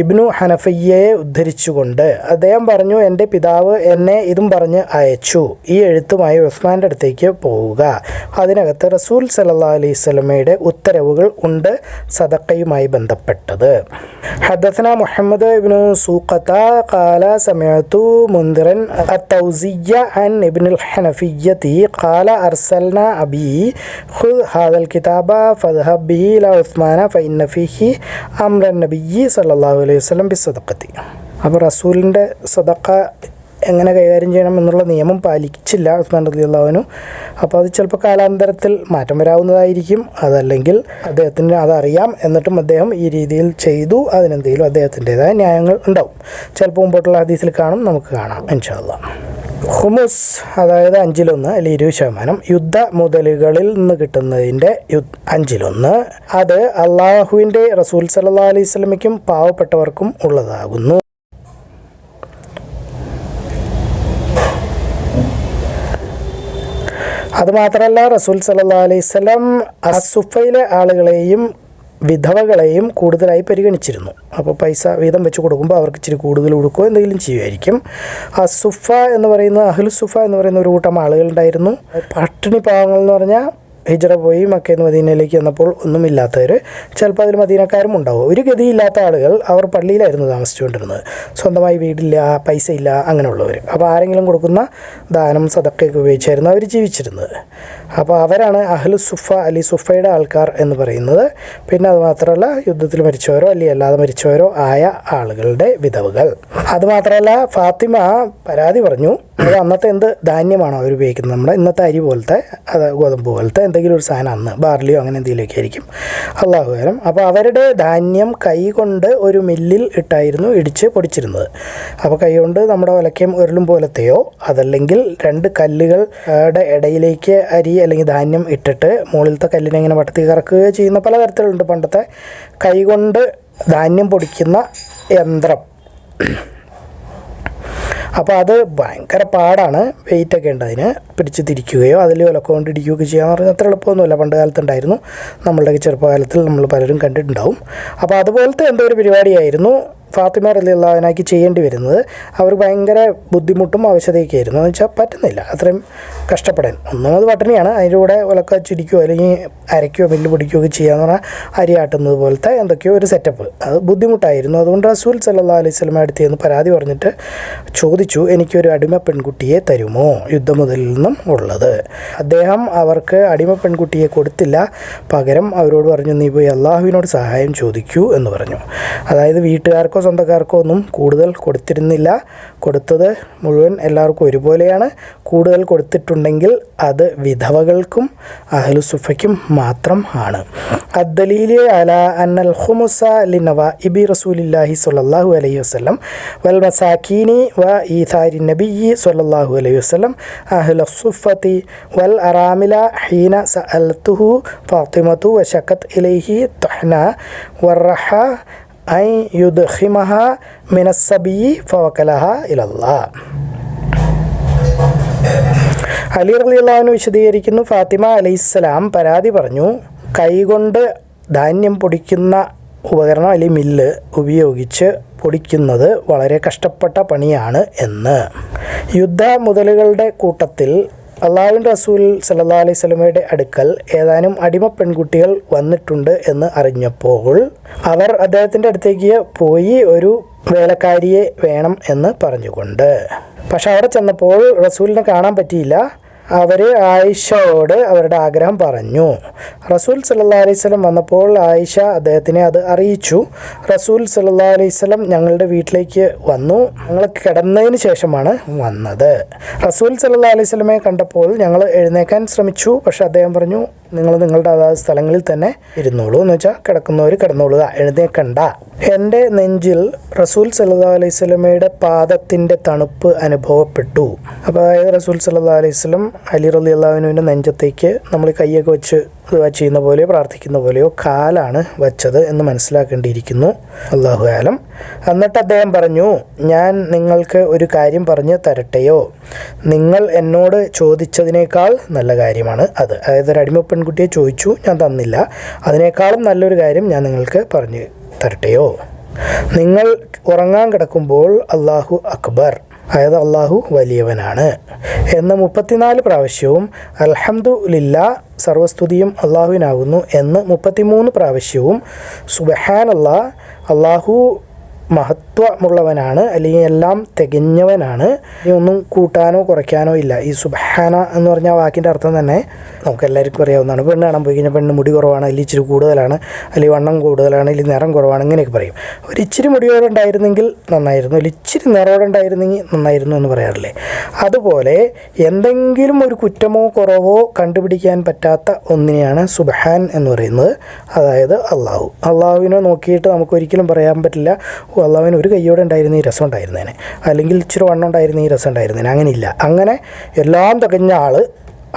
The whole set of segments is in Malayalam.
ഇബ്നു ഹനഫയ്യയെ ഉദ്ധരിച്ചുകൊണ്ട് അദ്ദേഹം പറഞ്ഞു എന്റെ പിതാവ് എന്നെ ഇതും പറഞ്ഞ് അയച്ചു. ഈ എഴുത്തുമായി ഉസ്മാന്റെ അടുത്തേക്ക് പോവുക. അതിനകത്ത് റസൂൽ സല്ലാ അലൈഹി സ്വലമയുടെ ഉത്തരവുകൾ ഉണ്ട്. സദക്കയുമായി ബന്ധപ്പെട്ടത്. ഹദത്തന മുഹമ്മദ് ഇബ്നു സൂഖത്ത കാല സമയത്തു മുന്തിറൻ തൗസിയ അൻ ഇബ്നുൽ ഹനഫിയ്യത്തി കാല അർസൽന അബി. ഖുദ് ഹാദൽ കിതാബ ഫദ്ഹബിഹി ല ഉസ്മാന ഫൈനഫിഹി അമ്രൻ നബിയി സല്ലാ സല്ലാഹു അലൈഹി വസ്ലം ബി സദക്കത്തി അപ്പോൾ റസൂലിന്റെ സദക്ക എങ്ങനെ കൈകാര്യം ചെയ്യണം എന്നുള്ള നിയമം പാലിച്ചില്ല ഉസ്മാൻ റലി അള്ളാഹുവിനും അപ്പോൾ അത് ചിലപ്പോൾ കാലാന്തരത്തിൽ മാറ്റം വരാവുന്നതായിരിക്കും. അതല്ലെങ്കിൽ അദ്ദേഹത്തിന് അതറിയാം എന്നിട്ടും അദ്ദേഹം ഈ രീതിയിൽ ചെയ്തു. അതിനെന്തെങ്കിലും അദ്ദേഹത്തിന്റെതായ ന്യായങ്ങൾ ഉണ്ടാവും. ചിലപ്പോൾ മുമ്പോട്ടുള്ള ഹദീസിൽ കാണും നമുക്ക് കാണാം. ഇൻഷാല്ലാം ഹുമുസ് അതായത് അഞ്ചിലൊന്ന് അല്ലെങ്കിൽ ഇരുപത് ശതമാനം യുദ്ധ മുതലുകളിൽ നിന്ന് കിട്ടുന്നതിന്റെ അഞ്ചിലൊന്ന്. അത് അള്ളാഹുവിന്റെ റസൂൽ സല്ലാ അലൈഹി സ്വലമയ്ക്കും പാവപ്പെട്ടവർക്കും ഉള്ളതാകുന്നു. അതുമാത്രമല്ല റസൂൽ സല്ലാ അലൈഹി സ്വലം അസുഫയിലെ ആളുകളെയും വിധവകളെയും കൂടുതലായി പരിഗണിച്ചിരുന്നു. അപ്പോൾ പൈസ വീതം വെച്ച് കൊടുക്കുമ്പോൾ അവർക്ക് ഇച്ചിരി കൂടുതൽ കൊടുക്കുകയോ എന്തെങ്കിലും ചെയ്യുമായിരിക്കും. അസുഫ എന്ന് പറയുന്ന അഹ്ലുസുഫ എന്ന് പറയുന്ന ഒരു കൂട്ടം ആളുകളുണ്ടായിരുന്നു പട്ടിണി പാവങ്ങൾ എന്ന് പറഞ്ഞാൽ ഹിജറ പോയി മക്കയിൽ മദീനയിലേക്ക് വന്നപ്പോൾ ഒന്നുമില്ലാത്തവർ ചിലപ്പോൾ അതിൽ മദീനക്കാരും ഉണ്ടാവും. ഒരു ഗതിയില്ലാത്ത ആളുകൾ അവർ പള്ളിയിലായിരുന്നു താമസിച്ചുകൊണ്ടിരുന്നത്. സ്വന്തമായി വീടില്ല പൈസ ഇല്ല അങ്ങനെയുള്ളവർ അപ്പോൾ ആരെങ്കിലും കൊടുക്കുന്ന ദാനം സദക്കയൊക്കെ ഉപയോഗിച്ചായിരുന്നു അവർ ജീവിച്ചിരുന്നത്. അപ്പോൾ അവരാണ് അഹ്ലു സുഫ അലി സുഫയുടെ ആൾക്കാർ എന്ന് പറയുന്നത്. പിന്നെ അത് മാത്രമല്ല യുദ്ധത്തിൽ മരിച്ചവരോ അല്ലെങ്കിൽ അല്ലാതെ മരിച്ചവരോ ആയ ആളുകളുടെ വിധവുകൾ. അതുമാത്രമല്ല ഫാത്തിമ പരാതി പറഞ്ഞു അത് അന്നത്തെ എന്ത് ധാന്യമാണോ അവർ ഉപയോഗിക്കുന്നത് നമ്മുടെ? ഇന്നത്തെ അരി പോലത്തെ അത് ഗോതമ്പ് പോലത്തെ എന്തെങ്കിലും ഒരു സാധനം അന്ന് ബാർലിയോ അങ്ങനെ എന്തെങ്കിലുമൊക്കെ ആയിരിക്കും. അള്ളാഹു അപ്പോൾ അവരുടെ ധാന്യം കൈ കൊണ്ട് ഒരു മില്ലിൽ ഇട്ടായിരുന്നു ഇടിച്ച് പൊടിച്ചിരുന്നത്. അപ്പോൾ കൈകൊണ്ട് നമ്മുടെ ഒലക്കയും ഉരുളും പോലത്തെയോ അതല്ലെങ്കിൽ രണ്ട് കല്ലുകളുടെ ഇടയിലേക്ക് അരി അല്ലെങ്കിൽ ധാന്യം ഇട്ടിട്ട് മുകളിലത്തെ കല്ലിനെ ഇങ്ങനെ വട്ടത്തി കറക്കുകയോ ചെയ്യുന്ന പലതരത്തിലുണ്ട് പണ്ടത്തെ കൈ കൊണ്ട് ധാന്യം പൊടിക്കുന്ന യന്ത്രം. അപ്പോൾ അത് ഭയങ്കര പാടാണ്. വെയിറ്റൊക്കെ ഉണ്ട് അതിന് പിടിച്ച് തിരിക്കുകയോ അതിൽ വിലക്ക കൊണ്ട് ഇടിക്കുകയൊക്കെ ചെയ്യാന്ന് പറഞ്ഞാൽ അത്ര എളുപ്പമൊന്നുമില്ല. പണ്ട് കാലത്തുണ്ടായിരുന്നു. നമ്മളുടെ ചെറുപ്പകാലത്തിൽ നമ്മൾ പലരും കണ്ടിട്ടുണ്ടാവും. അപ്പോൾ അതുപോലത്തെ എന്തോ ഒരു പരിപാടിയായിരുന്നു. ഫാത്തിമ റലിയുള്ളവനാക്കി ചെയ്യേണ്ടി വരുന്നത് അവർ ഭയങ്കര ബുദ്ധിമുട്ടും ആവശ്യതയൊക്കെ ആയിരുന്നു എന്ന് വെച്ചാൽ പറ്റുന്നില്ല. അത്രയും കഷ്ടപ്പെടാൻ. ഒന്നാമത് പട്ടിണിയാണ്. അതിന്റെ കൂടെ ഉലക്ക ചിരിക്കുകയോ അല്ലെങ്കിൽ അരയ്ക്കുകയോ മില്ല് പിടിക്കുകയോ ഒക്കെ ചെയ്യാന്ന് പറഞ്ഞാൽ അരി ആട്ടുന്നത് പോലത്തെ എന്തൊക്കെയോ ഒരു സെറ്റപ്പ് അത് ബുദ്ധിമുട്ടായിരുന്നു. അതുകൊണ്ട് റസൂൽ സല്ലാ അലൈഹി സ്വലമ അടുത്ത് എന്ന് പരാതി പറഞ്ഞിട്ട് ചോദിച്ചു എനിക്കൊരു അടിമ പെൺകുട്ടിയെ തരുമോ? യുദ്ധം മുതൽ നിന്നും ഉള്ളത്. അദ്ദേഹം അവർക്ക് അടിമ പെൺകുട്ടിയെ കൊടുത്തില്ല. പകരം അവരോട് പറഞ്ഞു നീ പോയി അള്ളാഹുവിനോട് സഹായം ചോദിക്കൂ എന്ന് പറഞ്ഞു. അതായത് വീട്ടുകാർക്കോ സ്വന്തക്കാർക്കോ ഒന്നും കൂടുതൽ കൊടുത്തിരുന്നില്ല. കൊടുത്തത് മുഴുവൻ എല്ലാവർക്കും ഒരുപോലെയാണ്. കൂടുതൽ കൊടുത്തിട്ടുണ്ടെങ്കിൽ അത് വിധവകൾക്കും അഹ്ലുസുഫയ്ക്കും മാത്രം ആണ്. അദ്ദലീലി അല അന്നൽ ഹുമുസ ലിനവ ഇബി റസൂലില്ലാഹി സ്വല്ലല്ലാഹു അലൈഹി വസ്ലം വൽ മസാക്കീനി വ ഈഥാരി നബിയി സ്വല്ലല്ലാഹു അലൈഹി വസല്ലം അഹ്ല സുഫത്തി വൽ അറാമില ഹീന സഅൽത്തുഹു ഫാത്തിമത്തു വശക്കത്ത് ഇലൈഹി തഹ്ന വർറഹ ഐ യുദ്ഹിമഹ മിനസ്സബി ഫവക്കലഹ ഇലല്ല. അലി റലിയുള്ളവന് വിശദീകരിക്കുന്നു ഫാത്തിമ അലൈഹിസ്സലാം പരാതി പറഞ്ഞു കൈകൊണ്ട് ധാന്യം പൊടിക്കുന്ന ഉപകരണം അല്ലെങ്കിൽ മില്ല് ഉപയോഗിച്ച് പൊടിക്കുന്നത് വളരെ കഷ്ടപ്പെട്ട പണിയാണ് എന്ന്. യുദ്ധ മുതലുകളുടെ കൂട്ടത്തിൽ അള്ളാഹുവിൻ റസൂൽ സല്ലാ അലൈഹി അടുക്കൽ ഏതാനും അടിമ പെൺകുട്ടികൾ വന്നിട്ടുണ്ട് എന്ന് അറിഞ്ഞപ്പോൾ അവർ അദ്ദേഹത്തിന്റെ അടുത്തേക്ക് പോയി ഒരു വേലക്കാരിയെ വേണം എന്ന് പറഞ്ഞുകൊണ്ട്. പക്ഷെ അവിടെ ചെന്നപ്പോൾ റസൂലിനെ കാണാൻ പറ്റിയില്ല. അവർ ആയിഷയോട് അവരുടെ ആഗ്രഹം പറഞ്ഞു. റസൂൽ സല്ലാ അലൈഹി സ്വലം വന്നപ്പോൾ ആയിഷ അദ്ദേഹത്തിനെ അത് അറിയിച്ചു. റസൂൽ സല്ലാ അലൈഹി സ്വലം ഞങ്ങളുടെ വീട്ടിലേക്ക് വന്നു. ഞങ്ങൾ കിടന്നതിന് ശേഷമാണ് വന്നത്. റസൂൽ സല്ലാ അലൈഹി സ്വലമെ കണ്ടപ്പോൾ ഞങ്ങൾ എഴുന്നേക്കാൻ ശ്രമിച്ചു. പക്ഷെ അദ്ദേഹം പറഞ്ഞു നിങ്ങൾ നിങ്ങളുടെ അതാത് സ്ഥലങ്ങളിൽ തന്നെ ഇരുന്നോളൂ എന്ന് വെച്ചാൽ കിടക്കുന്നവർ കിടന്നോളുക. എഴുന്നേക്കണ്ട. എന്റെ നെഞ്ചിൽ റസൂൽ സല്ലാ അലൈഹി സ്വലമയുടെ പാദത്തിന്റെ തണുപ്പ് അനുഭവപ്പെട്ടു. അപ്പോൾ അതായത് റസൂൽ സല്ലാ അലൈഹി സ്വലം അലി റലി അള്ളാഹുവിന്റെ നെഞ്ചത്തേക്ക് നമ്മൾ കൈയൊക്കെ വെച്ച് ചെയ്യുന്ന പോലെയോ പ്രാർത്ഥിക്കുന്ന പോലെയോ കാലാണ് വച്ചത് എന്ന് മനസ്സിലാക്കേണ്ടിയിരിക്കുന്നു. അള്ളാഹു ആലം. എന്നിട്ട് അദ്ദേഹം പറഞ്ഞു ഞാൻ നിങ്ങൾക്ക് ഒരു കാര്യം പറഞ്ഞ് തരട്ടെയോ? നിങ്ങൾ എന്നോട് ചോദിച്ചതിനേക്കാൾ നല്ല കാര്യമാണ് അത്. അതായത് ഒരു പെൺകുട്ടിയെ ചോദിച്ചു ഞാൻ തന്നില്ല. അതിനേക്കാളും നല്ലൊരു കാര്യം ഞാൻ നിങ്ങൾക്ക് പറഞ്ഞു തരട്ടെയോ? നിങ്ങൾ ഉറങ്ങാൻ കിടക്കുമ്പോൾ അള്ളാഹു അക്ബർ അതായത് അള്ളാഹു വലിയവനാണ്. എന്ന മുപ്പത്തിനാല് പ്രാവശ്യവും അൽഹംദു ലില്ല സർവസ്തുതിയും അള്ളാഹുവിനാകുന്നു എന്ന് മുപ്പത്തിമൂന്ന് പ്രാവശ്യവും സുബഹാൻ അല്ലാ അള്ളാഹു മഹത്വമുള്ളവനാണ് അല്ലെങ്കിൽ എല്ലാം തികഞ്ഞവനാണ്. ഇനി ഒന്നും കൂട്ടാനോ കുറയ്ക്കാനോ ഇല്ല. ഈ സുബഹാന എന്ന് പറഞ്ഞ വാക്കിന്റെ അർത്ഥം തന്നെ നമുക്ക് എല്ലാവർക്കും അറിയാവുന്നതാണ്. പെണ്ണ് കാണാൻ പോയി കഴിഞ്ഞാൽ പെണ്ണ് മുടി കുറവാണ് അല്ലെങ്കിൽ ഇച്ചിരി കൂടുതലാണ് അല്ലെങ്കിൽ വണ്ണം കൂടുതലാണ് അല്ലെങ്കിൽ നിറം കുറവാണ് ഇങ്ങനെയൊക്കെ പറയും. ഒരു ഇച്ചിരി മുടിയോടെ ഉണ്ടായിരുന്നെങ്കിൽ നന്നായിരുന്നു അല്ലെങ്കിൽ ഇച്ചിരി നിറോടെ ഉണ്ടായിരുന്നെങ്കിൽ നന്നായിരുന്നു എന്ന് പറയാറില്ലേ? അതുപോലെ എന്തെങ്കിലും ഒരു കുറ്റമോ കുറവോ കണ്ടുപിടിക്കാൻ പറ്റാത്ത ഒന്നിനെയാണ് സുബഹാൻ എന്ന് പറയുന്നത്. അതായത് അള്ളാഹു അള്ളാഹുവിനെ നോക്കിയിട്ട് നമുക്ക് ഒരിക്കലും പറയാൻ പറ്റില്ല. ഓ അള്ളാഹുവിന് ഒരു കയ്യോടെ ഉണ്ടായിരുന്ന ഈ രസം ഉണ്ടായിരുന്നേനെ. അല്ലെങ്കിൽ ഇച്ചിരി വണ്ണം ഉണ്ടായിരുന്ന ഈ രസം ഉണ്ടായിരുന്നേനെ. അങ്ങനെയില്ല. അങ്ങനെ എല്ലാം തികഞ്ഞ ആൾ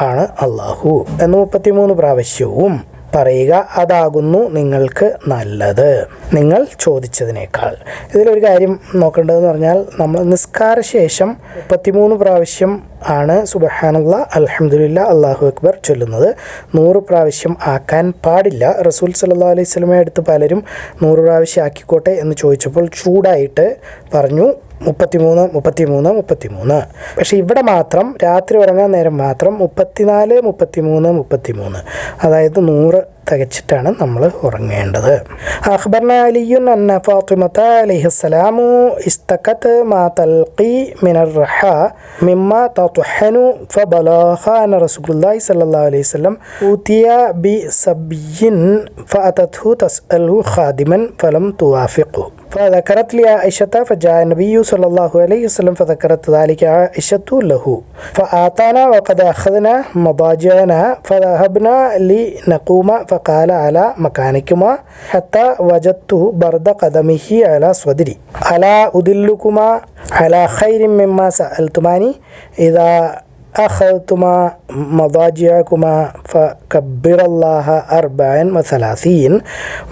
ആണ് അള്ളാഹു. എന്ന് മുപ്പത്തിമൂന്ന് പ്രാവശ്യവും പറയുക അതാകുന്നു നിങ്ങൾക്ക് നല്ലത്. നിങ്ങൾ ചോദിച്ചതിനേക്കാൾ. ഇതിലൊരു കാര്യം നോക്കേണ്ടതെന്ന് പറഞ്ഞാൽ നമ്മൾ നിസ്കാര ശേഷം മുപ്പത്തിമൂന്ന് പ്രാവശ്യം ആണ് സുബഹാനുള്ള അലഹമുല്ല അള്ളാഹു അക്ബർ ചൊല്ലുന്നത്. നൂറ് പ്രാവശ്യം ആക്കാൻ പാടില്ല. റസൂൽ സല്ലാ അലൈഹി സ്വലമയെ അടുത്ത് പലരും നൂറ് പ്രാവശ്യം ആക്കിക്കോട്ടെ എന്ന് ചോദിച്ചപ്പോൾ ചൂടായിട്ട് പറഞ്ഞു. മുപ്പത്തിമൂന്ന് മുപ്പത്തിമൂന്ന് മുപ്പത്തിമൂന്ന്. പക്ഷേ ഇവിടെ മാത്രം രാത്രി ഉറങ്ങാൻ നേരം മാത്രം മുപ്പത്തിനാല് മുപ്പത്തിമൂന്ന് മുപ്പത്തിമൂന്ന്. അതായത് നൂറ് തികച്ചിട്ടാണ് നമ്മൾ ഉറങ്ങേണ്ടത് അഖ്ബർന അലിയുൻ അന്ന ഫാത്തിമത്ത അലൈഹിസ്സലാമു ഇസ്തഖത്ത് മാ തൽഖി മിനർ റഹ മിമ്മ തത്ഹനു ഫബലഹ അന റസൂലുള്ളാഹി സ്വല്ലല്ലാഹു അലൈഹി വസല്ലം ഊതിയ ബി സബിയിൻ ഫഅതത്ഹു തസ്അലു ഖാദിമൻ ഫലം തുവാഫിഖു فذكرت لي عائشة فجاء النبي صلى الله عليه وسلم فذكرت ذلك عائشة له فآتانا وقد أخذنا مضاجعنا فذهبنا لنقوم ഫക്കാല അല മക്കാനിക്കുമ ഹത്ത വജത്തു ബർദ കദമിഹി അല സ്വദിരി അല ഉദില്ലുക്കുമ അല ഖൈരിം മിമ്മ സഅൽത്തുമാനി ഇതാ അഖൽത്തുമാ മദാജിയക്കുമാ ഫക്കബ്ബിറല്ലാഹ അർബഅൻ വസലാസീൻ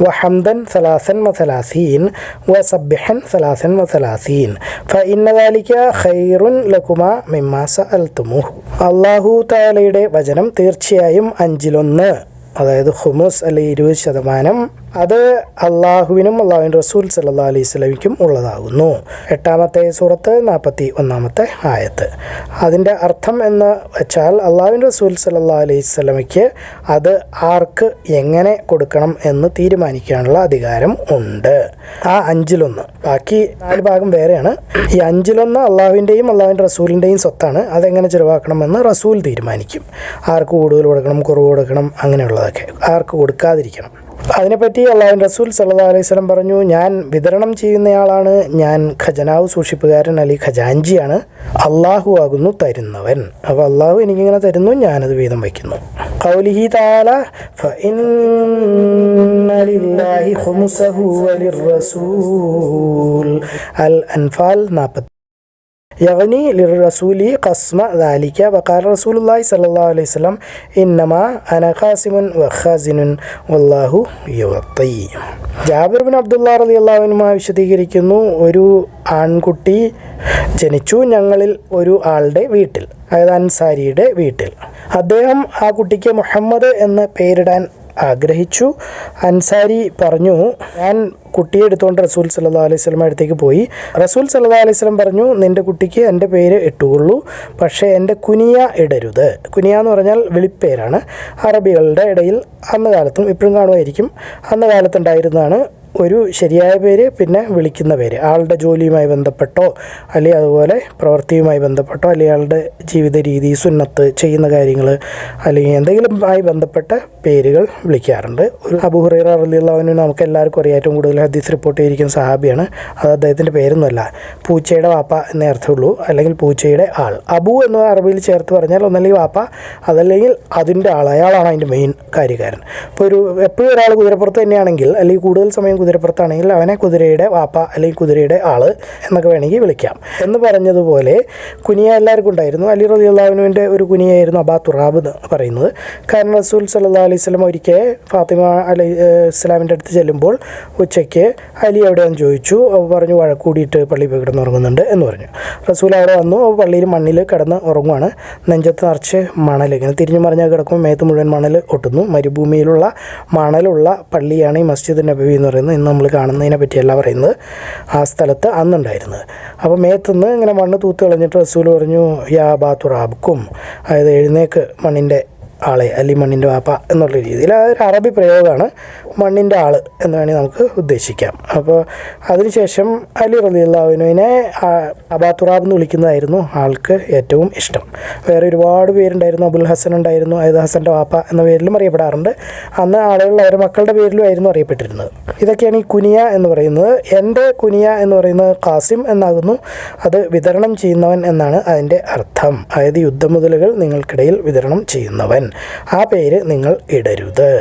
വഹംദൻ സലാസൻ വസലാസീൻ വസബ്ബിഹൻ സലാസൻ വസലാസീൻ ഫഇന്ന ദാലിക ഖൈറുൻ ലക്കുമാ മിമ്മ സഅൽത്തുമുഹു അല്ലാഹു തആലയുടെ വചനം തീർച്ചയായും അഞ്ചിലൊന്ന്. അതായത് ഹുമസ് അല്ലെങ്കിൽ ഇരുപത് ശതമാനം അത് അള്ളാഹുവിനും അള്ളാഹുവിൻ റസൂൽ സല്ലാ അലൈഹി സ്വലമിക്കും ഉള്ളതാകുന്നു. എട്ടാമത്തെ സൂറത്ത് നാൽപ്പത്തി ഒന്നാമത്തെ ആയത്ത്. അതിന്റെ അർത്ഥം എന്ന് വെച്ചാൽ അള്ളാഹുവിൻ റസൂൽ സല്ലാ അലൈഹി സ്വലമയ്ക്ക് അത് ആർക്ക് എങ്ങനെ കൊടുക്കണം എന്ന് തീരുമാനിക്കാനുള്ള അധികാരം ഉണ്ട്. ആ അഞ്ചിലൊന്ന്. ബാക്കി നാല് ഭാഗം വേറെയാണ്. ഈ അഞ്ചിലൊന്ന് അള്ളാഹുവിന്റെയും അള്ളാഹുവിന്റെ റസൂലിന്റെയും സ്വത്താണ്. അതെങ്ങനെ ചിലവാക്കണമെന്ന് റസൂൽ തീരുമാനിക്കും. ആർക്ക് കൂടുതൽ കൊടുക്കണം കുറവ് കൊടുക്കണം അങ്ങനെയുള്ളതൊക്കെ. ആർക്ക് കൊടുക്കാതിരിക്കണം. അതിനെപ്പറ്റി അള്ളാഹു റസൂൽ സല്ലാ അലൈവലം പറഞ്ഞു ഞാൻ വിതരണം ചെയ്യുന്നയാളാണ്. ഞാൻ ഖജനാവ് സൂക്ഷിപ്പുകാരൻ അലി ഖജാൻജിയാണ്. അള്ളാഹു ആകുന്നു തരുന്നവൻ. അപ്പോൾ അള്ളാഹു എനിക്കിങ്ങനെ തരുന്നു ഞാനത് വീതം വയ്ക്കുന്നു. കൗലിഹി താല അൽ അൻഫാൽ നാൽപ്പത്തി യഗ്നി ലിർ റസൂലി കസ്മ ദാലിക്ക വക്കാല റസൂലുല്ലാഹി സല്ലാ അലൈഹി സ്വലം ഇന്നമാ അന ഖാസിമുൻ വഖാസിനുൻ വല്ലാഹു യുവത്തൈ ജാബിർ ബിൻ അബ്ദുല്ലാ റലി അള്ളാഹുനുമായി വിശദീകരിക്കുന്നു ഒരു ആൺകുട്ടി ജനിച്ചു ഞങ്ങളിൽ ഒരു ആളുടെ വീട്ടിൽ അതായത് അൻസാരിയുടെ വീട്ടിൽ. അദ്ദേഹം ആ കുട്ടിക്ക് മുഹമ്മദ് എന്ന് പേരിടാൻ ആഗ്രഹിച്ചു. അൻസാരി പറഞ്ഞു ഞാൻ കുട്ടിയെ എടുത്തുകൊണ്ട് റസൂൽ സല്ലാ അലൈഹി സ്വലം അടുത്തേക്ക് പോയി. റസൂൽ സല്ലാ അലൈഹി സ്വലം പറഞ്ഞു നിന്റെ കുട്ടിക്ക് എന്റെ പേര് ഇട്ടുകൊള്ളൂ പക്ഷേ എന്റെ കുനിയ ഇടരുത്. കുനിയ എന്ന് പറഞ്ഞാൽ വിളിപ്പേരാണ്. അറബികളുടെ ഇടയിൽ അന്ന് കാലത്തും ഇപ്പോഴും കാണുമായിരിക്കും. അന്ന് കാലത്തുണ്ടായിരുന്നതാണ് ഒരു ശരിയായ പേര് പിന്നെ വിളിക്കുന്ന പേര്. ആളുടെ ജോലിയുമായി ബന്ധപ്പെട്ടോ അല്ലെങ്കിൽ അതുപോലെ പ്രവൃത്തിയുമായി ബന്ധപ്പെട്ടോ അല്ലെങ്കിൽ ആളുടെ ജീവിത രീതി സുന്നത്ത് ചെയ്യുന്ന കാര്യങ്ങൾ അല്ലെങ്കിൽ എന്തെങ്കിലും ആയി ബന്ധപ്പെട്ട പേരുകൾ വിളിക്കാറുണ്ട്. ഒരു അബുഹുറൈറ അറിയുള്ളവനും നമുക്ക് എല്ലാവർക്കും അറിയാം. ഏറ്റവും കൂടുതൽ ഹദീസ് റിപ്പോർട്ട് ചെയ്തിരിക്കുന്ന സഹാബിയാണ്. അത് അദ്ദേഹത്തിന്റെ പേരൊന്നുമല്ല. പൂച്ചയുടെ വാപ്പ എന്നേ അർത്ഥമുള്ളൂ. അല്ലെങ്കിൽ പൂച്ചയുടെ ആൾ. അബു എന്ന് അറബിയിൽ ചേർത്ത് പറഞ്ഞാൽ ഒന്നല്ലെങ്കിൽ വാപ്പ അതല്ലെങ്കിൽ അതിന്റെ ആൾ. അയാളാണ് അതിന്റെ മെയിൻ കാര്യക്കാരൻ ഇപ്പോൾ ഒരു എപ്പോഴും ഒരാൾ കുതിരപ്പുറത്ത് തന്നെയാണെങ്കിൽ അല്ലെങ്കിൽ കൂടുതൽ സമയം കുതിരപ്പുറത്താണെങ്കിൽ അവനെ കുതിരയുടെ വാപ്പ അല്ലെങ്കിൽ കുതിരയുടെ ആൾ എന്നൊക്കെ വേണമെങ്കിൽ വിളിക്കാം. എന്ന് പറഞ്ഞതുപോലെ കുനിയ എല്ലാവർക്കും ഉണ്ടായിരുന്നു. അലി റലി ഒരു കുനിയായിരുന്നു അബാ തുറാബ് എന്ന് പറയുന്നത്. കാരണം റസൂൽ സല്ലാ അലൈഹി സ്വലം ഒരിക്കൽ ഫാത്തിമ അലി ഇസ്ലാമിന്റെ അടുത്ത് ചെല്ലുമ്പോൾ ഉച്ചയ്ക്ക് അലി എവിടെയെന്ന് ചോദിച്ചു. പറഞ്ഞു വഴക്കൂടിയിട്ട് പള്ളി പോയി കിടന്ന് ഉറങ്ങുന്നുണ്ട് എന്ന് പറഞ്ഞു. റസൂൽ അവിടെ വന്നു. പള്ളിയിൽ മണ്ണിൽ കിടന്ന് ഉറങ്ങുവാണ്. നെഞ്ചത്ത് നിറച്ച് മണൽ ഇങ്ങനെ തിരിഞ്ഞു മറിഞ്ഞാൽ കിടക്കുമ്പോൾ മേത്ത് മുഴുവൻ മണൽ ഒട്ടുന്നു. മരുഭൂമിയിലുള്ള മണലുള്ള പള്ളിയാണ് ഈ മസ്ജിദ് നബവി എന്ന് പറയുന്നത്. ഇന്ന് നമ്മൾ കാണുന്നതിനെ പറ്റിയല്ല പറയുന്നത് ആ സ്ഥലത്ത് അന്നുണ്ടായിരുന്നത്. അപ്പോൾ മേത്തുനിന്ന് ഇങ്ങനെ മണ്ണ് തൂത്ത് കളഞ്ഞിട്ട് റസൂൽ പറഞ്ഞു യാ ബാത്തുറാബുക്കും അതായത് എഴുന്നേക്ക് മണ്ണിന്റെ ആളെ അല്ലെങ്കിൽ മണ്ണിന്റെ വാപ്പ എന്നുള്ള രീതിയിൽ അതൊരു അറബി പ്രയോഗമാണ് മണ്ണിന്റെ ആൾ എന്ന് വേണമെങ്കിൽ നമുക്ക് ഉദ്ദേശിക്കാം. അപ്പോൾ അതിനുശേഷം അലി റലിയുള്ളവിനുവിനെ അബാത്തുറാബ് എന്ന് വിളിക്കുന്നതായിരുന്നു ആൾക്ക് ഏറ്റവും ഇഷ്ടം. വേറെ ഒരുപാട് പേരുണ്ടായിരുന്നു അബുൽ ഹസൻ ഉണ്ടായിരുന്നു അയത് ഹസന്റെ വാപ്പ എന്ന പേരിലും അറിയപ്പെടാറുണ്ട്. അന്ന് ആളുകൾ അവരുടെ മക്കളുടെ പേരിലും ആയിരുന്നു അറിയപ്പെട്ടിരുന്നത്. ഇതൊക്കെയാണ് ഈ കുനിയ എന്ന് പറയുന്നത്. എന്റെ കുനിയ എന്ന് പറയുന്നത് കാസിം എന്നാകുന്നു. അത് വിതരണം ചെയ്യുന്നവൻ എന്നാണ് അതിന്റെ അർത്ഥം. അതായത് യുദ്ധമുതലുകൾ നിങ്ങൾക്കിടയിൽ വിതരണം ചെയ്യുന്നവൻ. ആ പേര് നിങ്ങൾ ഇടരുത്.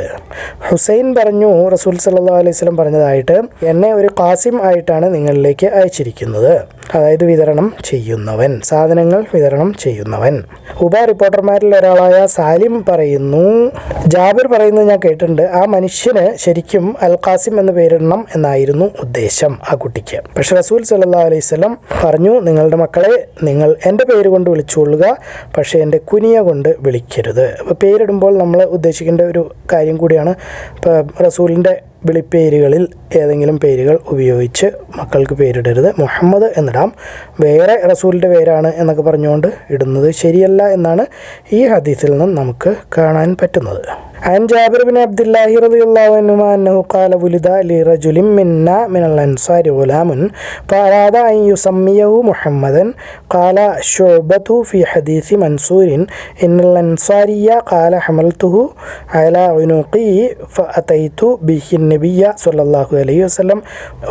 ഹുസൈൻ പറഞ്ഞു റസൂൽ സല്ലാ അലൈഹി സ്വലം പറഞ്ഞതായിട്ട് എന്നെ ഒരു കാസിം ആയിട്ടാണ് നിങ്ങളിലേക്ക് അയച്ചിരിക്കുന്നത്. അതായത് വിതരണം ചെയ്യുന്നവൻ സാധനങ്ങൾ വിതരണം ചെയ്യുന്നവൻ. ഉപ റിപ്പോർട്ടർമാരിൽ ഒരാളായ സാലിം പറയുന്നു ജാബിർ പറയുന്നത് ഞാൻ കേട്ടിട്ടുണ്ട് ആ മനുഷ്യന് ശരിക്കും അൽ ഖാസിം എന്ന് പേരിടണം എന്നായിരുന്നു ഉദ്ദേശം ആ കുട്ടിക്ക്. പക്ഷെ റസൂൽ സല്ലാ അലൈഹി സ്വലം പറഞ്ഞു നിങ്ങളുടെ മക്കളെ നിങ്ങൾ എന്റെ പേര് കൊണ്ട് വിളിച്ചുകൊള്ളുക പക്ഷേ എന്റെ കുനിയ കൊണ്ട് വിളിക്കരുത്. അപ്പോൾ പേരിടുമ്പോൾ നമ്മൾ ഉദ്ദേശിക്കേണ്ട ഒരു കാര്യം കൂടിയാണ് ഇപ്പോൾ റസൂലിന്റെ വിളിപ്പേരുകളിൽ ഏതെങ്കിലും പേരുകൾ ഉപയോഗിച്ച് മക്കൾക്ക് പേരിടരുത്. മുഹമ്മദ് എന്നിടാം. വേറെ റസൂലിന്റെ പേരാണ് എന്നൊക്കെ പറഞ്ഞുകൊണ്ട് ഇടുന്നത് ശരിയല്ല എന്നാണ് ഈ ഹദീസിൽ നിന്നും നമുക്ക് കാണാൻ പറ്റുന്നത്. عن جابر بن عبد الله رضي الله عنهما أنه قال ولد لرجل منا من الأنصار غلام فأراد أن يسميه محمدا قال شعبة في حديث منصور إن الأنصاري قال حملته على عنقي فأتيت به النبي صلى الله عليه وسلم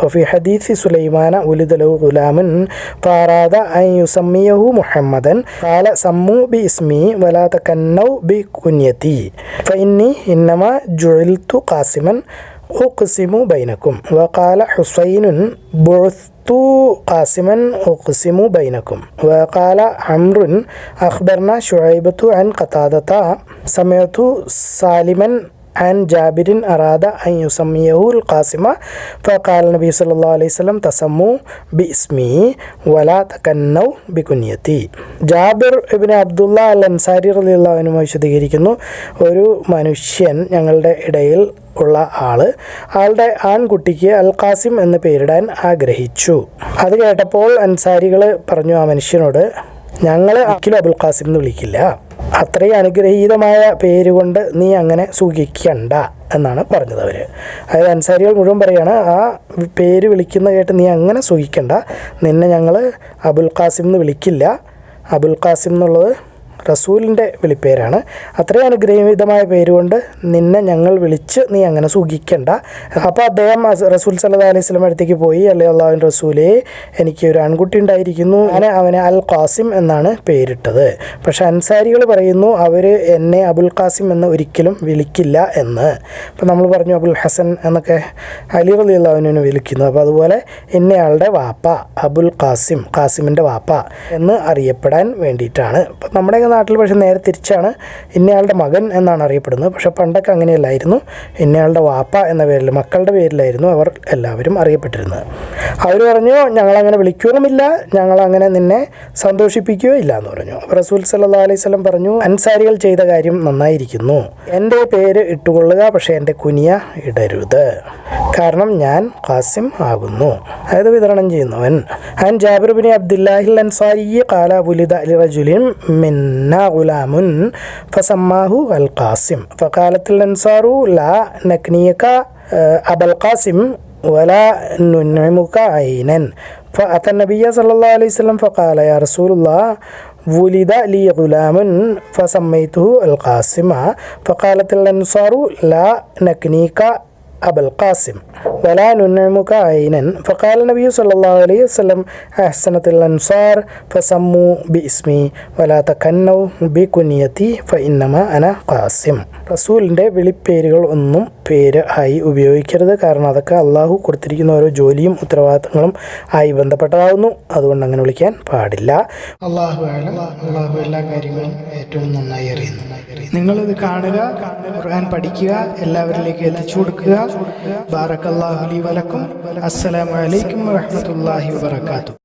وفي حديث سليمان ولد له غلام فأراد أن يسميه محمدا قال سموا باسمي ولا تكنوا بكنيتي فإني إنما جعلت قاسما أقسم بينكم. وقال حسين بعثت قاسما أقسم بينكم. وقال عمرو أخبرنا شعيبة عن قتادة سمعت سالما عن جابر أراد أن يسميه القاسم فقال النبي صلى الله عليه وسلم تسموا باسمي ولا تكنوا بكنيتي ജാബിർ ഇബിൻ അബ്ദുള്ള അൽ അൻസാരി റലിയുള്ളവനും വിശദീകരിക്കുന്നു ഒരു മനുഷ്യൻ ഞങ്ങളുടെ ഇടയിൽ ഉള്ള ആള് ആളുടെ ആൺകുട്ടിക്ക് അൽ ഖാസിം എന്ന് പേരിടാൻ ആഗ്രഹിച്ചു അത് കേട്ടപ്പോൾ അൻസാരികൾ പറഞ്ഞു ആ മനുഷ്യനോട് ഞങ്ങൾ ഒരിക്കലും അബുൽ ഖാസിം എന്ന് വിളിക്കില്ല അത്രയും അനുഗ്രഹീതമായ പേരുകൊണ്ട് നീ അങ്ങനെ സുഖിക്കണ്ട എന്നാണ് പറഞ്ഞത് അവർ അതായത് അൻസാരികൾ മുഴുവൻ പറയുകയാണ് ആ പേര് വിളിക്കുന്ന കേട്ട് നീ അങ്ങനെ സുഖിക്കണ്ട നിന്നെ ഞങ്ങൾ അബുൽ ഖാസിം എന്ന് വിളിക്കില്ല. അബുൽ ഖാസിം എന്നുള്ളത് റസൂലിന്റെ വിളിപ്പേരാണ്. അത്രയും അനുഗ്രഹീതമായ പേരുകൊണ്ട് നിന്നെ ഞങ്ങൾ വിളിച്ച് നീ അങ്ങനെ സൂഖിക്കണ്ട. അപ്പോൾ അദ്ദേഹം റസൂൽ സല്ലാ അലൈഹി സ്വലം അടുത്തേക്ക് പോയി അല്ലെ അള്ളാഹുൻ റസൂലെ എനിക്ക് ഒരു ആൺകുട്ടി ഉണ്ടായിരിക്കുന്നു. അങ്ങനെ അവനെ അൽ ഖാസിം എന്നാണ് പേരിട്ടത്. പക്ഷെ അൻസാരികൾ പറയുന്നു അവർ എന്നെ അബുൽ ഖാസിം എന്ന് ഒരിക്കലും വിളിക്കില്ല എന്ന്. അപ്പോൾ നമ്മൾ പറഞ്ഞു അബുൽ ഹസൻ എന്നൊക്കെ അലി അലി അള്ളാഹുവിനെ വിളിക്കുന്നു. അപ്പോൾ അതുപോലെ എന്നയാളുടെ വാപ്പ അബുൽ ഖാസിം ഖാസിമിന്റെ വാപ്പ എന്ന് അറിയപ്പെടാൻ വേണ്ടിയിട്ടാണ്. ഇപ്പം നമ്മുടെയൊക്കെ നാട്ടിൽ പക്ഷെ നേരെ തിരിച്ചാണ് ഇന്നയാളുടെ മകൻ എന്നാണ് അറിയപ്പെടുന്നത്. പക്ഷേ പണ്ടൊക്കെ അങ്ങനെയല്ലായിരുന്നു. ഇന്നയാളുടെ വാപ്പ എന്ന പേരിൽ മക്കളുടെ പേരിലായിരുന്നു അവർ എല്ലാവരും അറിയപ്പെട്ടിരുന്നത്. അവർ പറഞ്ഞു ഞങ്ങളങ്ങനെ വിളിക്കുകയുമില്ല ഞങ്ങളങ്ങനെ നിന്നെ സന്തോഷിപ്പിക്കുകയോ ഇല്ല എന്ന് പറഞ്ഞു. റസൂൽ സല്ലാ അലൈഹി സ്വലം പറഞ്ഞു അൻസാരികൾ ചെയ്ത കാര്യം നന്നായിരിക്കുന്നു. എന്റെ പേര് ഇട്ടുകൊള്ളുക പക്ഷേ എന്റെ കുനിയ ഇടരുത്. കാരണം ഞാൻ ഖാസിം ആകുന്നു. അതായത് വിതരണം ചെയ്യുന്നവൻ. അൻ ജാബിർ ബിൻ അബ്ദുല്ലാഹിൽ അൻസാരി കാല അലി റജുലിൻ മിന്ന منا غلام فسماه القاسم. فقالت الأنصار لا نكنيك آه، أبا القاسم ولا ننعمك عينا. فأتى النبي صلى الله عليه وسلم فقال يا رسول الله ولد لي غلام فسميته القاسم. فقالت الأنصار لا نكنيك أبا القاسم ولا ننعمك عينا فقال النبي صلى الله عليه وسلم أحسنت الأنصار فسموا باسمي ولا تكنوا بكنيتي فإنما أنا قاسم റസൂലിൻ്റെ വിളിപ്പേരുകൾ ഒന്നും പേര് ആയി ഉപയോഗിക്കരുത്. കാരണം അതൊക്കെ അള്ളാഹു കൊടുത്തിരിക്കുന്ന ഓരോ ജോലിയും ഉത്തരവാദിത്തങ്ങളും ആയി ബന്ധപ്പെട്ടതാവുന്നു. അതുകൊണ്ട് അങ്ങനെ വിളിക്കാൻ പാടില്ല. അള്ളാഹു അള്ളാഹു എല്ലാ കാര്യങ്ങളും ഏറ്റവും നന്നായി അറിയുന്നു. നിങ്ങളിത് കാണുക ഖുർആൻ പഠിക്കുക എല്ലാവരിലേക്ക് എത്തിച്ചു കൊടുക്കുക. ബാറക്കല്ലാഹു ലി വലക്കും. അസ്സലാമു അലൈക്കും വറഹ്മത്തുള്ളാഹി വബറകാതുഹു.